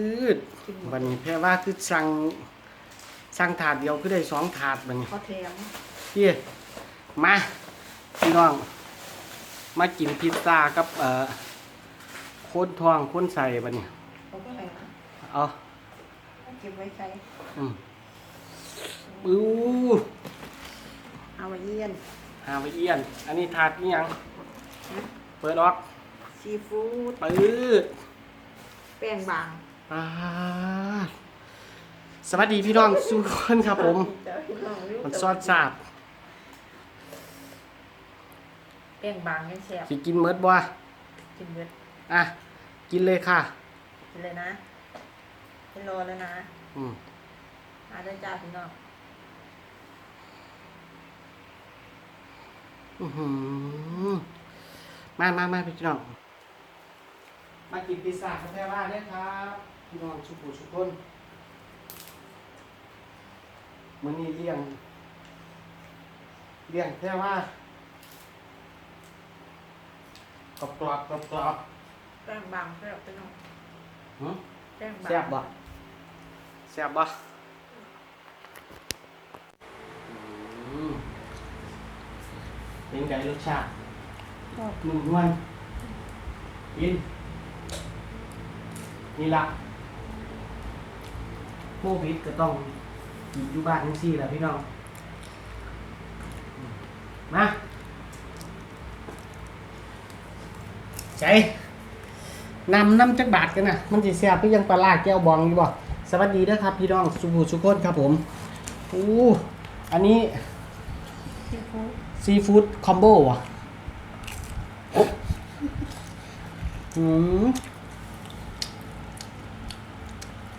คือวันนี้แพ่ว่าคือสั่งสั่งถาดเดียวคือได้สองถาดบัดนี้เขาแถมพี่มาพี่น้อง มากินพิซซ่ากับเอ่อโคนทองโคนใส่บัดนี้เขาก็ให้มาเอาให้เก็บไว้ใช้อืมอู้เอาไว้เยี่ยนหาไปเอียน อันนี้ถาดนี่ยังนะเปิดออกซีฟู้ดปื๊ดแป้งบาง อ่าสวัสดีพี่น้องทุกคนครับผมเดี๋ยวพี่น้องรู้มันซอดสาบแป้งบางยังแซ่บสิกินเมิดบ่กินเบิดอะ กินเลยค่ะ กินเลยนะเป็นโลแล้วนะอืมมาได้จ้าพี่น้องอื้อหือมามามาพี่น้อง มากินพิซซ่ากับแพรว่าเด้อครับ พี่น้องสุขุสุขคนมื้อนี้เลี้ยง เลี้ยงแพรว่ากรอบกรอบกรอบกรอบแป้งบางแซ่บพี่น้องๆหือแป้งบางแซ่บบ่แซ่บบ่อืมเป็นไงรสชาติชอบหนึ่งนวลกินนี่ละ โควิดก็ต้องกินอยู่บ้านทั้งสี่แหละพี่น้อง มาใจนำน้ำจักบาทกันนะมันจะแซ่บพี่ยังปลาลาแก้วบองอยู่บ่สวัสดีเด้อครับ พี่น้องสุภูสุขคนครับผมอู้อันนี้ซีฟู้ดซีฟู้ดคอมโบว่ะอืม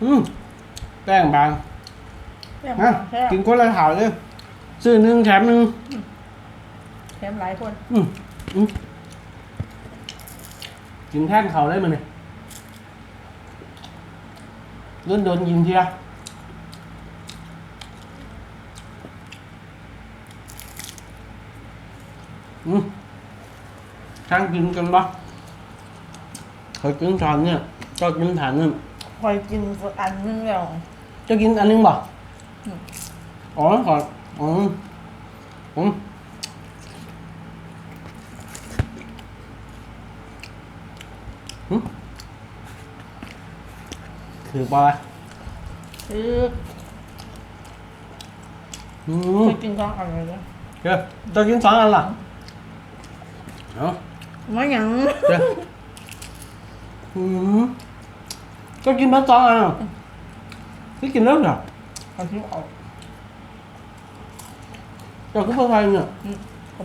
อืม แป้งบางแป้งฮะบางแซ่บกินคนละถาดเลยซื้อหนึ่งแถมหนึ่งแถมหลายคนอืมอืมกินแท่นเขาได้มั้ยเนี่ยโดนโดนยิงทีละอืมช่างกินกันปะเคยกินฐานเนี่ยก็กินฐานเนี่ยคอยกินสักอันนึงแล้ว จะกินอันนึงบ่อืมอ๋อขออ๋ออืมหึคือปะคืออืเคมยกินสองอันเลยนะเดี๋ยวจะกินสองอันล่ะเอาไม่หยังเดี๋ยวอืมก็กินมาสองอันอะ ที่กินแล้วเหรอเขาคิดออกเจ้าก็เพื่อไทยเนี่ยอืมเข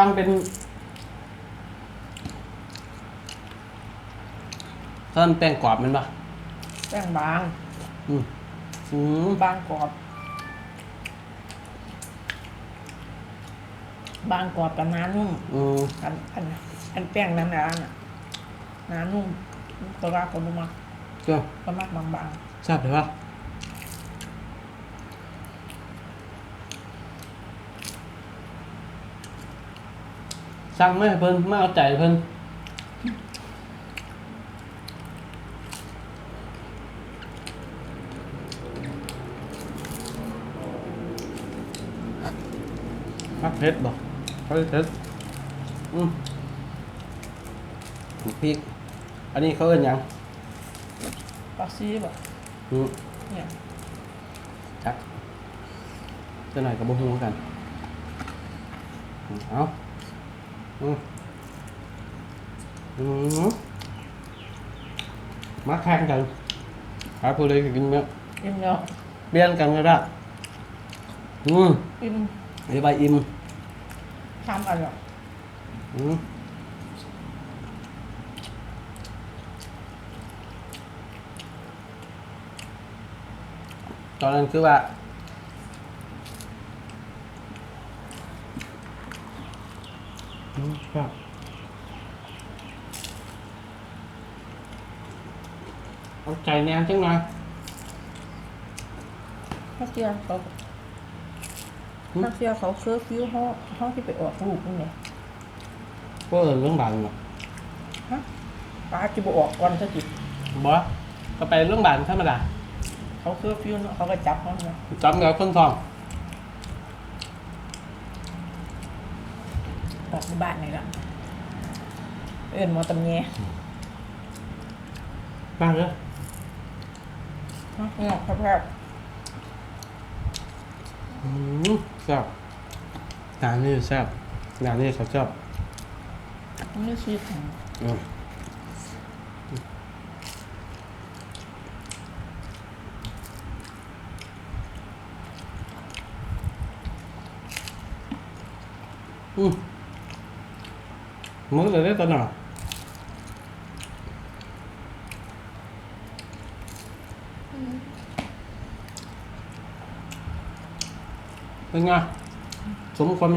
าบอกมาเดี๋ยวขอล่ำไทยมากันเขาแถมมาใหายเราลองไทยอืมอืมอืมอืมนะอืมจับเลยเหรอสั่งเป็นสั่งแป้งกรอบแมันปะแป้งบางอืมอืมบางกรอบบางกรอบกับน้านุ่มอืมอันอันอันแป้งนั้นนะน่ะน้านุ่มตัวรากก็บุมักก็ก็มักบางทราบเลยปะ สั่งไม่ให้เพิ่นไม่เอาใจเพิ่นพักเพชรบอกพักเพชรอืมพริก อันนี้เขาเอิ้นหยังๆปลาซีแบบอืมเนี่ยจักจะหน่อยกับบุ้งกันอืมเอา อืมอืมมาแข่งกันหาผู้ใดก็กินเนื้ออิ่มแล้วเบี้ยนกันก็ได้อืมอิ่มอธิบายอิ่มทำอะไรอะอืมตอนนั้นคือว่า อืม ครับเอาใจแนวจังหน่อยถ้าเสียเขาถ้าเสียเขาเคอร์ฟิวห้องห้องที่ไปออกลูกนี่ไงก็เออเรื่องบานเนาะฮะป้าจะบออกก่อนซะจิบอสก็ไปเรื่องบานธรรมดาเขาเคอร์ฟิวเนาะเขาก็จับเขาเนาะจำกับคนทอง ออกในบ้านนี่ละเอื่นหมอตำแยบ้างเลยฮะงอกแพบอืมแซ่บงานนี้แซ่บงานนี้เขาชอบๆมันไม่ชีสของอืมอืม มือเลยได้ตอนหน่ะเป็นไงสมควา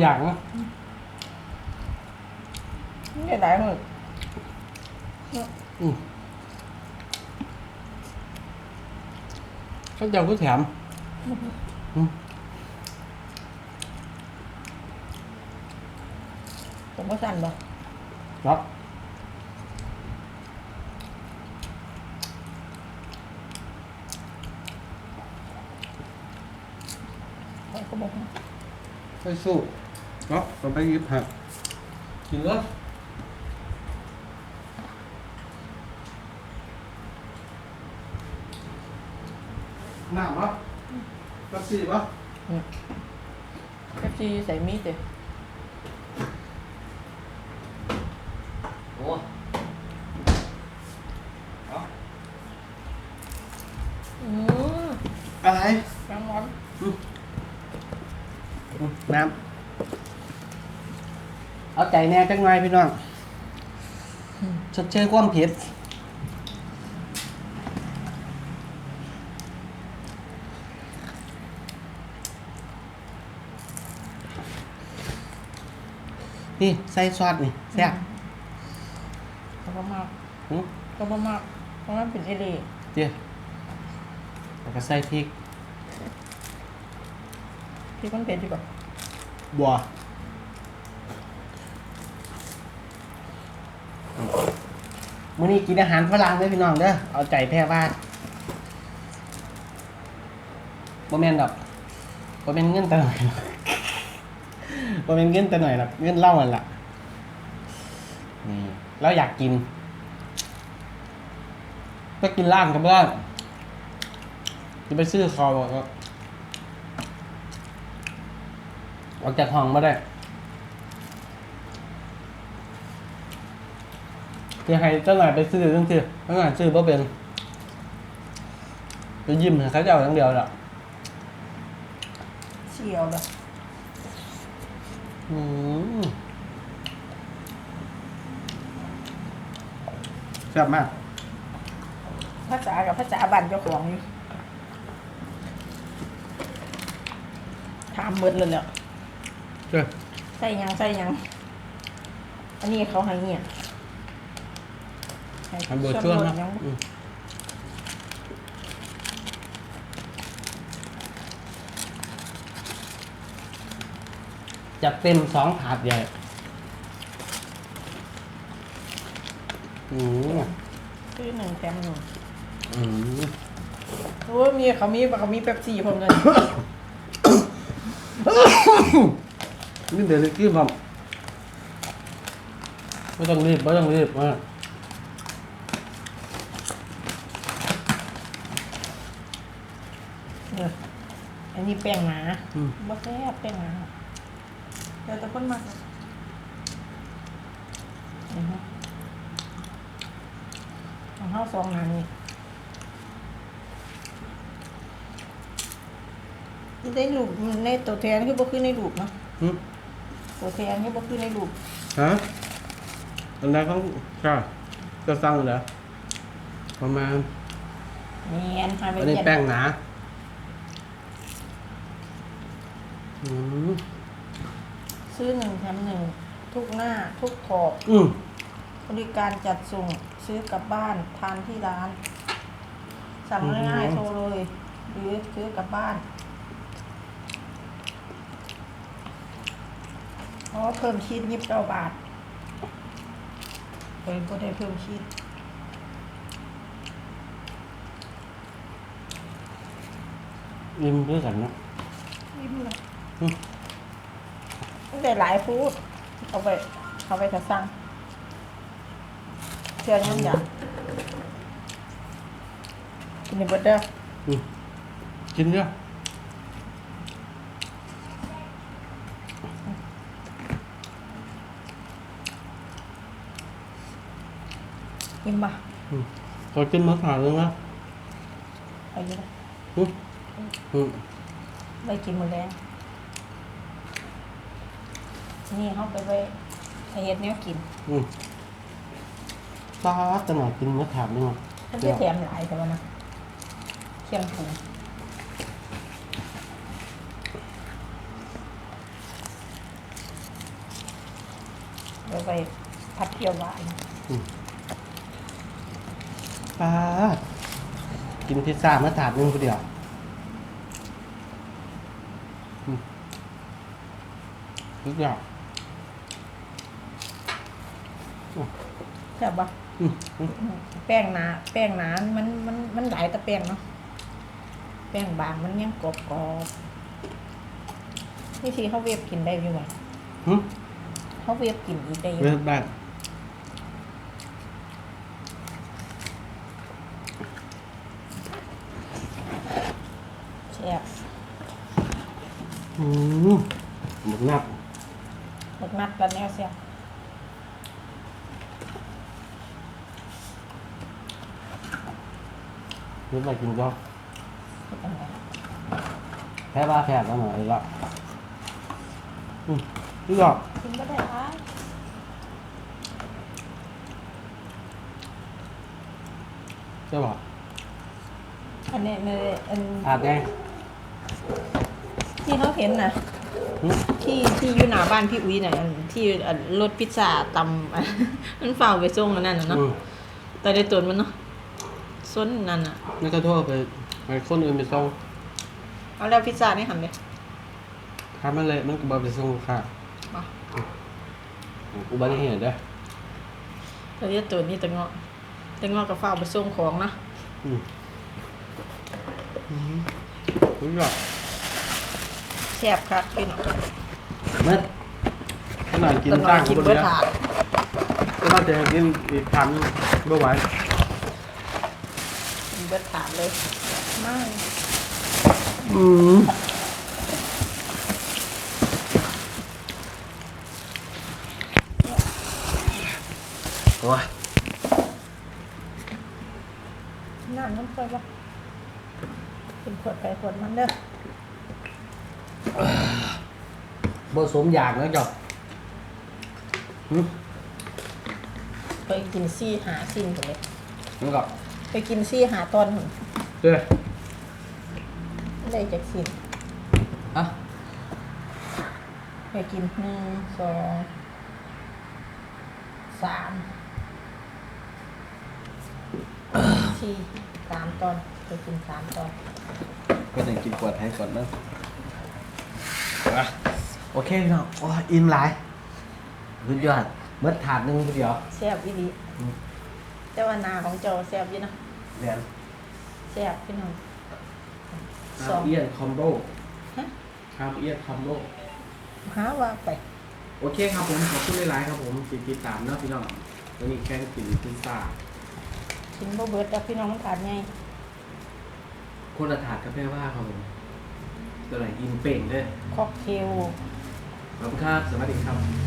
ครับเขาก็บอกว่าไปสู้เนาะต้องไปหยิบหักกินเลยน้ำปะกระสีปะแค่ชีใส่มีดเลย โอ้เอา อืม อะไร น้ำร้อน น้ำ เอาใจแน่จังไงพี่น้องชดเชยความเผ็ดนี่ใส่ซอสนี่แซ่บเขาก็มากหืมเขาก็มากเพราะมันเป็นเอเล่เดี๋ยวแล้วก็ใส่พริก พี่มันเป็นดีกว่าบัว มื้อนี้กินอาหารฝรั่งเด้อพี่น้องเด้อเอาใจแพ้บ้านบ่แม่นดอกบ่แม่นเงินแต่หน่อยหรอกบ่แม่นเงินแต่หน่อยหรอกเงินเล้าอันล่ะนี่แล้วอยากกินก็กินล่างกับล่างจะไปซื้อคอบอกก็ออกจากห้องมาได้ คือให้เจ้าหน่อยไปซื้อเรื่องที่เจ้าหน่อยซื้อเพราะเป็นไปยิ้มให้เขาเจ้าอย่างเดียวแหละเชียวเลยอืมแซ่บมากภาษากับภาษาบันเจ้าของนี่ถามเบิดเลยแหละเจ้าใส่หยังใส่หยัง อันนี้เขาให้เนี่ย ให้ทำเบอร์ช่วงส่นะนลดยังอืมจัดเต็มสองถาดใหญ่อืมซื้อหนึ่งแถมหนึ่งอืมโอ้ยมีเขามีเขามีแป๊บซี่ผมเลยนี่เดี๋ยวกี้ผมไม่ต้องรีบไม่ต้องรีบมาเอออั นนี้แป้งหนาอืม บ่แซ่บแป้งหนาเดี๋ยวแต่คนมักนะอือฮึของเฮาซองหนานี่ในรูปในตัวแทนคือบ่คือในรูปเนาะอืมตัวแทนนี่บ่คือในรูปฮะอันนั้นเขาค่ะจะสั่งเหรอประมาณแม่นหาไปอันนี้เย็นแป้งหนา อืมซื้อหนึ่งแถมหนึ่งทุกหน้าทุกขอบ อืมบริการจัดส่งซื้อกลับบ้านทานที่ร้าน สั่งง่ายๆโทรเลย หรือซื้อกลับบ้านอ๋อเพิ่มชีสยิบเก้าบาทเพิ่มก็ได้เพิ่มชีสอิ่มด้วยกันเนาะยิ้มเลยอืม ได้หลายฟูดเอาไปเอาไปจะสั่งเชื่อยังอยากกินในเบดเด้ออืมกินเยอะกินมาอืมขอกินมะขามเลยนะเอาอยู่นะอืมอืมได้กินหมดแล้ว นี่เขาไปไว้ให้เฮ็ดแนวกินอืมปลาตะหน่อยกินมะขามด้วยมั้ยมันจะแถมหลายแต่ว่านะเชียงถุงเดี๋ยวไปพัดเที่ยวหวานปลากินพิซซ่ามาถาดหนึงคนเดียวอืมทุกอย่าง ใช่บปะอืมอืมแป้งหนา แป้งหนา มันมันมันหลายแต่แป้งเนาะแป้งบางมันยังกรอบกรอบนี่ทีเขาเวฟกินได้อยู่ไหมหึเขาเวฟกินอีกได้อยู่เลือกได้แซ่บอืมหมึกนับ หมดนัดกันแนวแซ่บ เลือกไปกินก็เฮ็ดจังไงแพ้บ้าแพ้แล้วหน่อยละอืมทุกอย่างกินก็ได้ค่ะใช่ป่ะอันนี้ในอันอาบแดงที่เขาเห็นนะหึที่ที่อยู่หน้าบ้านพี่อุ้ยน่ะอันที่อันรถพิซซ่าตำมันเฝ้าไปส่งอันนั้นน่ะเนาะอืมแต่ในตัวมันเนาะ ส้นนั่นน่ะนี่ก็โทษไปไปคนอื่นไปส่งเอาแล้วพิซซ่านี่หันเลยถ้ามันเละมันก็บอไปส่งค่ะมาอุบัติเหตุเด้อเราจะตัวนี้ตะเงาะตะเงาะกับเฝ้าไปส่งของนะอืมอืมทุกอย่างแซ่บครับพี่น้องเมื่อขนาดกินตะเงาะตั้งกินคนเบิดเดียวถาด ก็น่าจะกินอีกพันไม่ไหวกินเบิดถาดเลยมากอืมโอ้ยน้ำน้ำไปปะเป็นขวดไปขวดมันเด้อผสมอย่างแล้วจ้ะอืมไปกินซี่หาซินกันเลยแล้วก็ ไปกินซี่หาตอนหนึ่งเด้อได้จากซินอะไปกินหนึ่งสองสามสี่สามตอนไปกินสามตอนก็ต้องกินขวดให้ก่อนนะอะโอเคพี่น้องโอ้ยอิ่มหลายสุดยอดเมื่อถาดหนึงคนเดียว แซ่บอีดีอืม แต่ว่าหนาของเจ้าแซ่บอยู่นะเรียนแซ่บพี่น้องสฮาองร์เอียนคอมโบฮะฮาร์เอียนคอมโบหาว่าไป โอเคครับผมขอบคุณหลายๆครับผมติดติดตามเนาะพี่น้องวันนี้แค่กินพิซซ่ากินบ่เบิดแล้วพี่น้องมันถาดไงคนละถาดกับแม่ว่าครับผมตัวไหนกินเป่งด้วยค็อกเทล ขอบคุณครับสวัสดีครับ